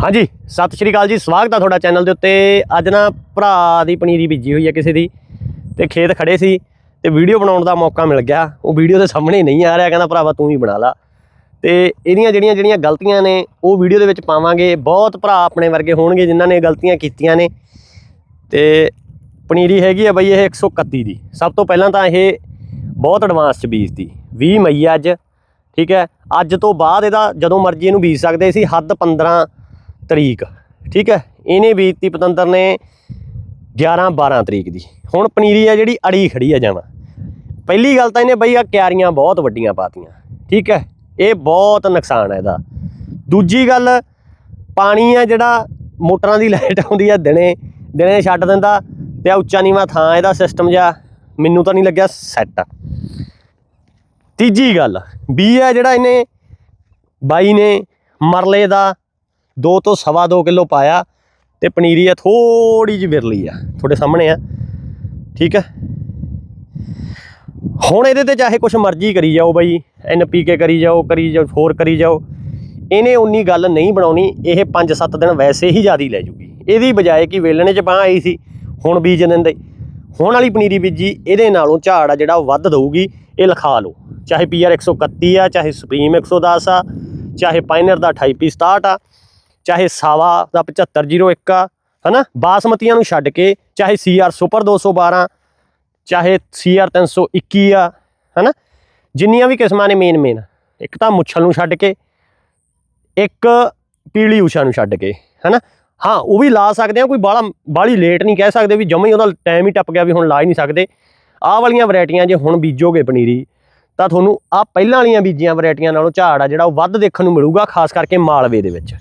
ਹਾਂਜੀ, ਸਤਿ ਸ਼੍ਰੀ ਅਕਾਲ ਜੀ, ਸਵਾਗਤ ਆ ਤੁਹਾਡਾ ਚੈਨਲ ਦੇ ਉੱਤੇ। ਅੱਜ ਨਾ ਭਰਾ ਦੀ ਪਨੀਰੀ ਬੀਜੀ ਹੋਈ ਹੈ ਕਿਸੇ ਦੀ ਤੇ ਖੇਤ ਖੜੇ ਸੀ ਤੇ ਵੀਡੀਓ ਬਣਾਉਣ ਦਾ ਮੌਕਾ ਮਿਲ ਗਿਆ। ਉਹ ਵੀਡੀਓ ਦੇ ਸਾਹਮਣੇ ਨਹੀਂ ਆ ਰਿਹਾ, ਕਹਿੰਦਾ ਭਰਾਵਾ ਤੂੰ ਹੀ ਬਣਾ ਲਾ। ਤੇ ਇਹਦੀਆਂ ਜਿਹੜੀਆਂ ਜਿਹੜੀਆਂ ਗਲਤੀਆਂ ਨੇ, ਉਹ ਵੀਡੀਓ ਦੇ ਵਿੱਚ ਪਾਵਾਂਗੇ। ਬਹੁਤ ਭਰਾ ਆਪਣੇ ਵਰਗੇ ਹੋਣਗੇ ਜਿਨ੍ਹਾਂ ਨੇ ਗਲਤੀਆਂ ਕੀਤੀਆਂ ਨੇ। ਤੇ ਪਨੀਰੀ ਹੈਗੀ ਆ ਬਈ ਇਹ 131 ਦੀ। ਸਭ ਤੋਂ ਪਹਿਲਾਂ ਤਾਂ ਇਹ ਬਹੁਤ ਐਡਵਾਂਸ ਚ ਬੀਜਦੀ 20 ਮਈ ਆ ਅੱਜ, ਠੀਕ ਹੈ? ਅੱਜ ਤੋਂ ਬਾਅਦ ਇਹਦਾ ਜਦੋਂ ਮਰਜ਼ੀ ਇਹਨੂੰ ਬੀਜ ਸਕਦੇ ਸੀ, ਹੱਦ 15 ਤਰੀਕ, ਠੀਕ ਹੈ? ਇਹਨੇ ਬੀਜਤੀ ਪਤੰਦਰ ਨੇ 11 12 ਤਰੀਕ ਦੀ। ਹੁਣ ਪਨੀਰੀ ਆ ਜਿਹੜੀ, ਅੜੀ ਖੜੀ ਆ ਜਾਵਾਂ ਪਹਿਲੀ ਗੱਲ ਤਾਂ ਇਹਨੇ ਬਈ ਆ ਕਿਆਰੀਆਂ ਬਹੁਤ ਵੱਡੀਆਂ ਪਾਤੀਆਂ, ਠੀਕ ਹੈ? ਇਹ ਬਹੁਤ ਨੁਕਸਾਨ ਹੈ ਇਹਦਾ। ਦੂਜੀ ਗੱਲ, ਪਾਣੀ ਆ ਜਿਹੜਾ ਮੋਟਰਾਂ ਦੀ ਲਾਈਟ ਆਉਂਦੀ ਆ ਦਿਨੇ ਦਿਨੇ ਛੱਡ ਦਿੰਦਾ ਤੇ ਆ ਉੱਚਾ ਨੀਵਾਂ ਥਾਂ ਇਹਦਾ ਸਿਸਟਮ ਜਿਹਾ, ਮੈਨੂੰ ਤਾਂ ਨਹੀਂ ਲੱਗਿਆ ਸੈੱਟ ਤੀਜੀ ਗੱਲ, ਬੀ ਹੈ ਜਿਹੜਾ ਇਹਨੇ, ਬਾਈ ਨੇ ਮਰਲੇ ਦਾ 2 ਤੋਂ ਸਵਾ 2 ਕਿਲੋ ਪਾਇਆ ਤੇ ਪਨੀਰੀ ਆ ਥੋੜੀ ਜਿਹੀ ਵਿਰਲੀ ਆ, ਤੁਹਾਡੇ ਸਾਹਮਣੇ ਆ। ਠੀਕ ਹੈ ਹੁਣ ਇਹਦੇ ਤੇ ਚਾਹੇ ਕੁਛ ਮਰਜ਼ੀ ਕਰੀ ਜਾਓ ਬਾਈ ਐਨਪੀਕੇ ਕਰੀ ਜਾਓ ਕਰੀ ਜਾਓ, ਹੋਰ ਕਰੀ ਜਾਓ। ਇਹਨੇ ਉਨੀ ਗੱਲ ਨਹੀਂ ਬਣਾਉਣੀ, ਇਹ 5-7 ਦਿਨ ਵੈਸੇ ਹੀ ਜ਼ਿਆਦੀ ਲੈ ਜੂਗੀ। ਇਹਦੀ ਬਜਾਏ ਕਿ ਵੇਲਣੇ ਚ ਬਾਹ ਆਈ ਸੀ, ਹੁਣ ਬੀਜ ਦਿੰਦੇ। ਹੁਣ ਵਾਲੀ ਪਨੀਰੀ ਬੀਜੀ, ਇਹਦੇ ਨਾਲੋਂ ਝਾੜ ਆ ਜਿਹੜਾ ਉਹ ਵੱਧ ਦਊਗੀ, ਇਹ ਲਿਖਾ ਲਓ। ਚਾਹੇ ਪੀਆਰ 131 ਆ, ਚਾਹੇ ਸੁਪਰੀਮ 110 ਆ, ਚਾਹੇ ਪਾਇਨਰ ਦਾ 2867 ਆ ਚਾਹੇ ਸਾਵਾ ਦਾ 7501 ਆ, ਹਨਾ? ਬਾਸਮਤੀਆਂ ਨੂੰ ਛੱਡ ਕੇ ਚਾਹੇ ਸੀਆਰ ਸੁਪਰ 212 ਚਾਹੇ ਸੀਆਰ 321 ਆ, ਹਨਾ? ਜਿੰਨੀਆਂ ਵੀ ਕਿਸਮਾਂ ਨੇ ਮੇਨ ਮੇਨ ਇੱਕ ਤਾਂ ਮੁੱਛਲ ਨੂੰ ਛੱਡ ਕੇ, ਇੱਕ ਪੀਲੀ ਊਸ਼ਾ ਨੂੰ ਛੱਡ ਕੇ, ਹਨਾ? ਹਾਂ, ਉਹ ਵੀ ਲਾ ਸਕਦੇ ਆ, ਕੋਈ ਬਾਲਾ, ਬਾਲੀ ਲੇਟ ਨਹੀਂ ਕਹਿ ਸਕਦੇ ਵੀ ਜਮੇ ਹੀ ਉਹਦਾ ਟਾਈਮ ਹੀ ਟੱਪ ਗਿਆ ਵੀ ਹੁਣ ਲਾ ਹੀ ਨਹੀਂ ਸਕਦੇ। ਆਹ ਵਾਲੀਆਂ ਵੈਰਾਈਟੀਆਂ ਜੇ ਹੁਣ ਬੀਜੋਗੇ ਪਨੀਰੀ, ਤਾਂ ਤੁਹਾਨੂੰ ਆਹ ਪਹਿਲਾਂ ਵਾਲੀਆਂ ਬੀਜੀਆਂ ਵੈਰਾਈਟੀਆਂ ਨਾਲੋਂ ਝਾੜ ਆ ਜਿਹੜਾ ਉਹ ਵੱਧ ਦੇਖਣ ਨੂੰ ਮਿਲੂਗਾ, ਖਾਸ ਕਰਕੇ ਮਾਲਵੇ ਦੇ ਵਿੱਚ।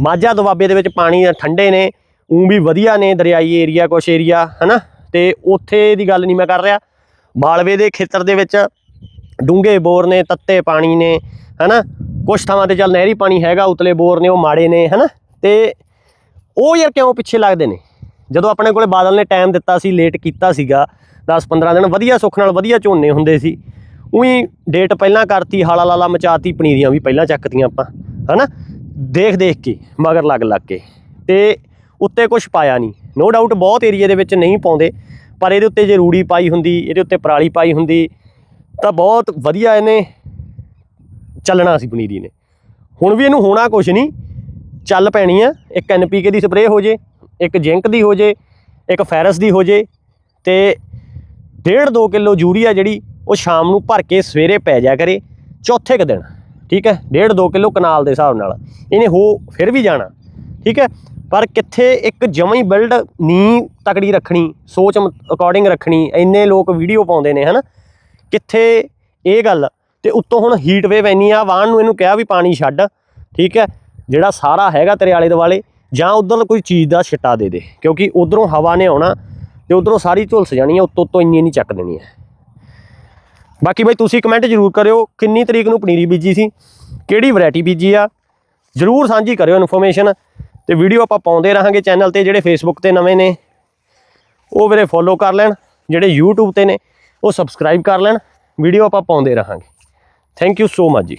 ਮਾਝਾ ਦੁਆਬੇ ਦੇ ਵਿੱਚ ਪਾਣੀ ਠੰਡੇ ਨੇ ਉਂ ਵੀ ਵਧੀਆ ਨੇ ਦਰਿਆਈ ਏਰੀਆ ਕੁਛ ਏਰੀਆ ਹਨਾ? ਤੇ ਉੱਥੇ ਦੀ ਗੱਲ ਨਹੀਂ ਮੈਂ ਕਰ ਰਿਹਾ। ਮਾਲਵੇ ਦੇ ਖੇਤਰ ਦੇ ਵਿੱਚ ਡੂੰਘੇ ਬੋਰ ਨੇ, ਤੱਤੇ ਪਾਣੀ ਨੇ, ਹਨਾ? ਕੁਛ ਥਾਵਾਂ ਤੇ ਚੱਲ ਨਹਿਰੀ ਪਾਣੀ ਹੈਗਾ, ਉਤਲੇ ਬੋਰ ਨੇ, ਉਹ ਮਾੜੇ ਨੇ, ਹਨਾ? ਤੇ ਉਹ ਯਾਰ ਕਿਉਂ ਪਿੱਛੇ ਲੱਗਦੇ ਨੇ? ਜਦੋਂ ਆਪਣੇ ਕੋਲੇ ਬਾਦਲ ਨੇ ਟਾਈਮ ਦਿੱਤਾ ਸੀ ਲੇਟ ਕੀਤਾ ਸੀਗਾ 10-15 ਦਿਨ, ਵਧੀਆ ਸੁੱਖ ਨਾਲ ਵਧੀਆ ਝੋਨੇ ਹੁੰਦੇ ਸੀ, ਉਹੀ ਡੇਟ ਪਹਿਲਾਂ ਕਰਤੀ ਹਾਲਾ ਲਾਲਾ ਮਚਾਤੀ, ਪਨੀਰੀਆਂ ਵੀ ਪਹਿਲਾਂ ਚੱਕਤੀਆਂ ਆਪਾਂ, ਹਨਾ? ਦੇਖ ਦੇਖ ਕੇ, ਮਗਰ ਲੱਗ ਲੱਗ ਕੇ। ਤੇ ਉੱਤੇ ਕੁਝ ਪਾਇਆ ਨਹੀਂ। ਨੋ ਡਾਊਟ ਬਹੁਤ ਏਰੀਆ ਦੇ ਵਿੱਚ ਨਹੀਂ ਪਾਉਂਦੇ, ਪਰ ਇਹਦੇ ਉੱਤੇ ਜੇ ਰੂੜੀ ਪਾਈ ਹੁੰਦੀ, ਇਹਦੇ ਉੱਤੇ ਪਰਾਲੀ ਪਾਈ ਹੁੰਦੀ, ਤਾਂ ਬਹੁਤ ਵਧੀਆ ਇਹਨੇ ਚੱਲਣਾ ਸੀ ਪਨੀਰੀ ਨੇ। ਹੁਣ ਵੀ ਇਹਨੂੰ ਹੋਣਾ ਕੁਝ ਨਹੀਂ, ਚੱਲ ਪੈਣੀ ਆ। ਇੱਕ ਐਨਪੀਕੇ ਦੀ ਸਪਰੇਅ ਹੋ ਜੇ, ਇੱਕ ਜਿੰਕ ਦੀ ਹੋ ਜੇ, ਇੱਕ ਫੈਰਸ ਦੀ ਹੋ ਜੇ, ਤੇ 1.5 2 ਕਿਲੋ ਯੂਰੀਆ ਜਿਹੜੀ ਉਹ ਸ਼ਾਮ ਨੂੰ ਭਰ ਕੇ ਸਵੇਰੇ ਪੈ ਜਾ ਕਰੇ, ਚੌਥੇ ਕ ਦਿਨ। ਠੀਕ ਹੈ? ਡੇਢ 2 ਕਿਲੋ ਕਨਾਲ ਦੇ ਹਿਸਾਬ ਨਾਲ। ਇਹਨੇ ਹੋ ਫਿਰ ਵੀ ਜਾਣਾ। ਠੀਕ ਹੈ? ਪਰ ਕਿੱਥੇ ਇੱਕ ਜਮਾਂ ਹੀ ਬਿਲਡ ਨੀ ਤਕੜੀ ਰੱਖਣੀ, ਸੋਚ ਅਕੋਰਡਿੰਗ ਰੱਖਣੀ, ਇੰਨੇ ਲੋਕ ਵੀਡੀਓ ਪਾਉਂਦੇ ਨੇ, ਹਨਾ? ਕਿੱਥੇ ਇਹ ਗੱਲ? ਤੇ ਉੱਤੋਂ ਹੁਣ ਹੀਟ ਵੇਵ ਇੰਨੀ ਆ, ਵਾਹਣ ਨੂੰ ਇਹਨੂੰ ਕਿਹਾ ਵੀ ਪਾਣੀ ਛੱਡ। ਠੀਕ ਹੈ? ਜਿਹੜਾ ਸਾਰਾ ਹੈਗਾ ਤੇਰੇ ਆਲੇ ਦੁਆਲੇ, ਜਾਂ ਉਧਰ ਕੋਈ ਚੀਜ਼ ਦਾ ਛਿੱਟਾ ਦੇ ਦੇ। ਕਿਉਂਕਿ ਉਧਰੋਂ ਹਵਾ ਨੇ ਆਉਣਾ, ਤੇ ਉਧਰੋਂ ਸਾਰੀ ਝੁਲਸ ਜਾਣੀ ਹੈ ਉੱਤੋਂ ਤੋਂ ਇੰਨੀ ਨਹੀਂ ਚੱਕ ਦੇਣੀ ਹੈ। ਬਾਕੀ ਬਾਈ ਤੁਸੀਂ ਕਮੈਂਟ ਜ਼ਰੂਰ ਕਰਿਓ ਕਿੰਨੀ ਤਰੀਕ ਨੂੰ ਪਨੀਰੀ ਬੀਜੀ ਸੀ, ਕਿਹੜੀ ਵੈਰਾਈਟੀ ਬੀਜੀ ਆ, ਜ਼ਰੂਰ ਸਾਂਝੀ ਕਰਿਓ ਇਨਫੋਰਮੇਸ਼ਨ ਤੇ ਵੀਡੀਓ ਆਪਾਂ ਪਾਉਂਦੇ ਰਹਾਂਗੇ ਚੈਨਲ ਤੇ ਜਿਹੜੇ ਫੇਸਬੁੱਕ ਤੇ ਨਵੇਂ ਨੇ, ਉਹ ਵੀਰੇ ਫੋਲੋ ਕਰ ਲੈਣ, ਜਿਹੜੇ YouTube ਤੇ ਨੇ, ਉਹ ਸਬਸਕ੍ਰਾਈਬ ਕਰ ਲੈਣ ਵੀਡੀਓ ਆਪਾਂ ਪਾਉਂਦੇ ਰਹਾਂਗੇ। ਥੈਂਕ ਯੂ ਸੋ ਮਚ ਜੀ।